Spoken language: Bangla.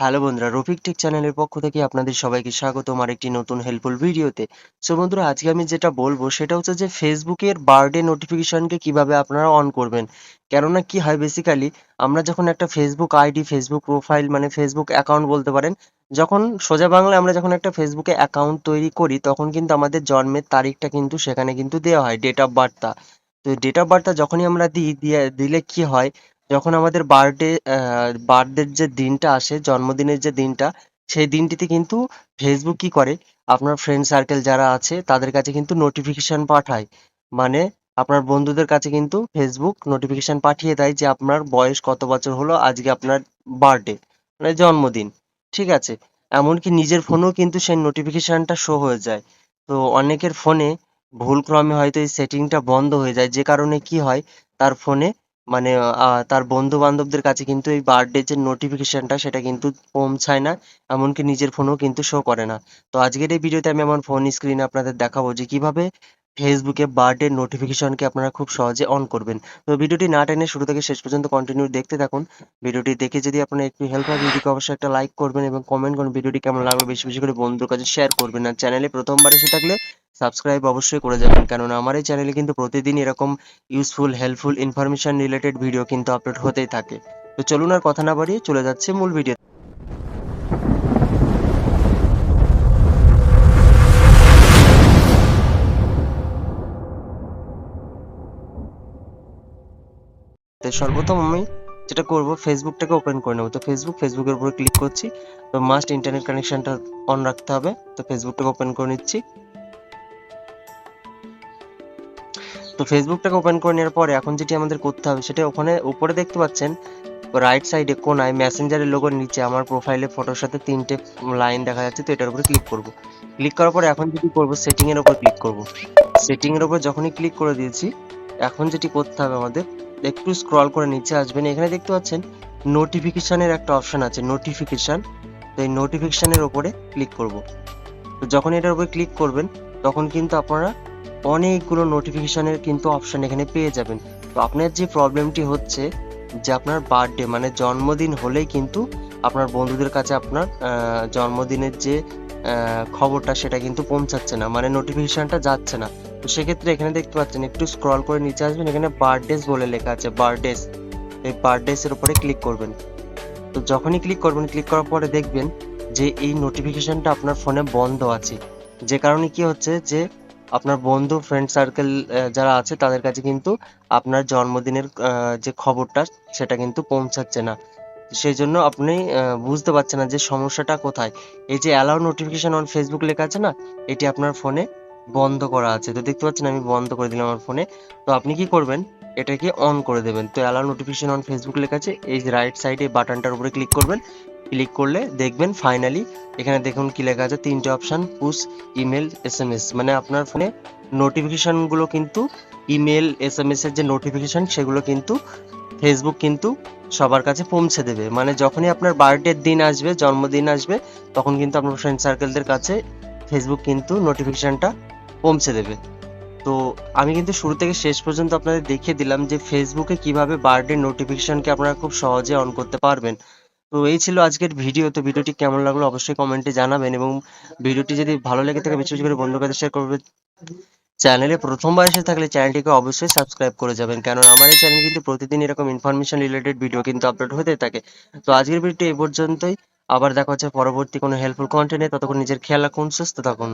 হ্যালো বন্ধুরা, রফিক টেক চ্যানেলের পক্ষ থেকে আপনাদের সবাইকে স্বাগতম আরেকটি নতুন হেল্পফুল ভিডিওতে। সো বন্ধুরা, আজকে আমি যেটা বলব সেটা হচ্ছে যে ফেসবুকের বার্থডে নোটিফিকেশনকে কীভাবে আপনারা অন করবেন। কেননা কি হয় বেসিক্যালি আমরা যখন একটা ফেসবুক আইডি ফেসবুক প্রোফাইল মানে ফেসবুক অ্যাকাউন্ট বলতে পারেন, যখন সোজা বাংলায় আমরা যখন একটা ফেসবুকে অ্যাকাউন্ট তৈরি করি, তখন কিন্তু আমাদের জন্মের তারিখটা কিন্তু সেখানে কিন্তু দেওয়া হয় ডেট অফ বার্থটা তো ডেট অফ বার্থটা যখনই আমরা দিই দিলে কি হয় যখন আমাদের বার্থডে বার্থডের যে দিনটা আসে, জন্মদিনের যে দিনটা, সেই দিনটিতে কিন্তু ফেসবুক কি করে? আপনার ফ্রেন্ড সার্কেল যারা আছে, তাদের কাছে কিন্তু নোটিফিকেশান পাঠায়। মানে আপনার বন্ধুদের কাছে কিন্তু ফেসবুক নোটিফিকেশান পাঠিয়ে দেয় যে আপনার বয়স কত বছর হলো, আজকে আপনার বার্থডে মানে জন্মদিন, ঠিক আছে? এমনকি নিজের ফোনেও কিন্তু সেই নোটিফিকেশানটা শো হয়ে যায়। তো অনেকের ফোনে ভুলক্রমে হয়তো এই সেটিংটা বন্ধ হয়ে যায়। যে কারণে কি হয়? তার ফোনে মানে তার বন্ধু বান্ধবদের কাছে কিন্তু এই বার্থডে যে নোটিফিকেশনটা সেটা কিন্তু পৌঁছায় না। এমনকি নিজের ফোনেও কিন্তু শো করে না। তো আজকের এই ভিডিওতে আমি আমার ফোন স্ক্রিনে আপনাদের দেখাবো যে কীভাবে ফেসবুকে বার্থডে নোটিফিকেশনকে আপনারা খুব সহজে অন করবেন। তো ভিডিওটি না টেনে শুরু থেকে শেষ পর্যন্ত কন্টিনিউ দেখতে থাকুন। ভিডিওটি দেখে যদি আপনার একটু হেল্প হয়, ভিডিওকে অবশ্যই একটা লাইক করবেন এবং কমেন্ট করুন ভিডিওটি কেমন লাগল বেশি বেশি করে বন্ধুর কাছে শেয়ার করবেন। আর চ্যানেলে প্রথমবার এসে থাকলে সাবস্ক্রাইব অবশ্যই করে যাবেন। কেননা আমার এই চ্যানেলে কিন্তু প্রতিদিন এরকম useful helpful information related video কিন্তু আপলোড হতেই থাকে। তো চলুন আর কথা না বাড়িয়ে চলে যাচ্ছে মূল ভিডিও তো সর্বপ্রথম আমি যেটা করব ফেসবুকটাকে ওপেন করে নেব। তো ফেসবুক ফেসবুকের উপরে ক্লিক করছি। তো মাস্ট ইন্টারনেট কানেকশনটা অন রাখতে হবে। তো ফেসবুকটাকে ওপেন করে নিচ্ছি। তো ফেসবুকটাকে ওপেন করে নেওয়ার পরে এখন যেটি আমাদের করতে হবে, সেটা ওখানে উপরে দেখতে পাচ্ছেন রাইট সাইডে কোনায় মেসেঞ্জারের লোগোর নিচে আমার প্রোফাইলে ফটোর সাথে তিনটে লাইন দেখা যাচ্ছে। তো এটার উপরে ক্লিক করব। ক্লিক করার পরে এখন যেটি করব সেটিং এর উপর ক্লিক করব। সেটিং এর উপর যখনই ক্লিক করে দিয়েছি, এখন যেটি করতে হবে আমাদের একটু স্ক্রল করে নিচে আসবেন, এখানে দেখতে পাচ্ছেন নোটিফিকেশানের একটা অপশান আছে নোটিফিকেশান তো এই নোটিফিকেশনের ওপরে ক্লিক করব। তো যখন এটার উপরে ক্লিক করবেন, তখন কিন্তু আপনারা অনেকগুলো নোটিফিকেশনের কিন্তু অপশান এখানে পেয়ে যাবেন। তো আপনার যে প্রবলেমটি হচ্ছে যে আপনার বার্থডে মানে জন্মদিন হলেই কিন্তু আপনার বন্ধুদের কাছে আপনার জন্মদিনের যে খবরটা সেটা কিন্তু পৌঁছাচ্ছে না মানে নোটিফিকেশনটা যাচ্ছে না। তো সেক্ষেত্রে এখানে দেখতে পাচ্ছেন, একটু স্ক্রল করে নিচে আসবেন, এখানে বার্থডেস বলে লেখা আছে বার্থডেস এই বার্থডেস এর উপরে ক্লিক করবেন। তো যখনই ক্লিক করবেন ক্লিক করার পরে দেখবেন যে এই নোটিফিকেশনটা আপনার ফোনে বন্ধ আছে। যে কারণে কি হচ্ছে যে আপনার বন্ধু ফ্রেন্ড সার্কেল যারা আছে, তাদের কাছে কিন্তু আপনার জন্মদিনের যে খবরটা, সেটা কিন্তু পৌঁছাচ্ছে না। সেই জন্য আপনি বুঝতে পারছেন না যে সমস্যাটা কোথায়। এই যে অ্যালাউ নোটিফিকেশন অন ফেসবুক লেখা আছে না, এটি আপনার ফোনে বন্ধ করা আছে। তো দেখতে পাচ্ছেন আমি বন্ধ করে দিলাম আমার ফোনে। তো আপনি কি করবেন, এটাকে অন করে দেবেন। তো অ্যালাউ নোটিফিকেশন অন ফেসবুক লেখা আছে, এই রাইট সাইডে বাটনটার উপরে ক্লিক করবেন। ক্লিক করলে দেখবেন ফাইনালি এখানে দেখুন কি লেখা আছে, তিনটে option push email S M S মানে আপনার ফোনে নোটিফিকেশনগুলো কিন্তু ইমেল এস এম এস এর যে নোটিফিকেশন সেগুলো কিন্তু ফেসবুক কিন্তু সবার কাছে পৌঁছে দেবে। মানে যখনই আপনার বার্থডের দিন আসবে, জন্মদিন আসবে, তখন কিন্তু আপনার ফ্রেন্ড সার্কেলদের কাছে ফেসবুক কিন্তু নোটিফিকেশনটা পৌঁছে দেবে। তো আমি কিন্তু শুরু থেকে শেষ পর্যন্ত আপনাদের দেখিয়ে দিলাম যে ফেসবুকে কীভাবে বার্থডে নোটিফিকেশনকে আপনারা খুব সহজে অন করতে পারবেন। তো এই ছিল আজকের ভিডিও তো ভিডিওটি কেমন লাগল অবশ্যই কমেন্টে জানাবেন এবং ভিডিওটি যদি ভালো লেগে থাকে, বেশি বেশি করে বন্ধুর শেয়ার করবেন। চ্যানেলে প্রথমবার এসে থাকলে চ্যানেলটিকে অবশ্যই সাবস্ক্রাইব করে যাবেন। কারণ আমার এই চ্যানেল কিন্তু প্রতিদিন এরকম ইনফরমেশন রিলেটেড ভিডিও কিন্তু আপলোড হতে থাকে। তো আজকের ভিডিওটি এই পর্যন্তই। আবার দেখা হচ্ছে পরবর্তী কোনো হেল্পফুল কন্টেন্টে ততক্ষণ নিজের খেয়াল রাখুন, সুস্থ থাকুন।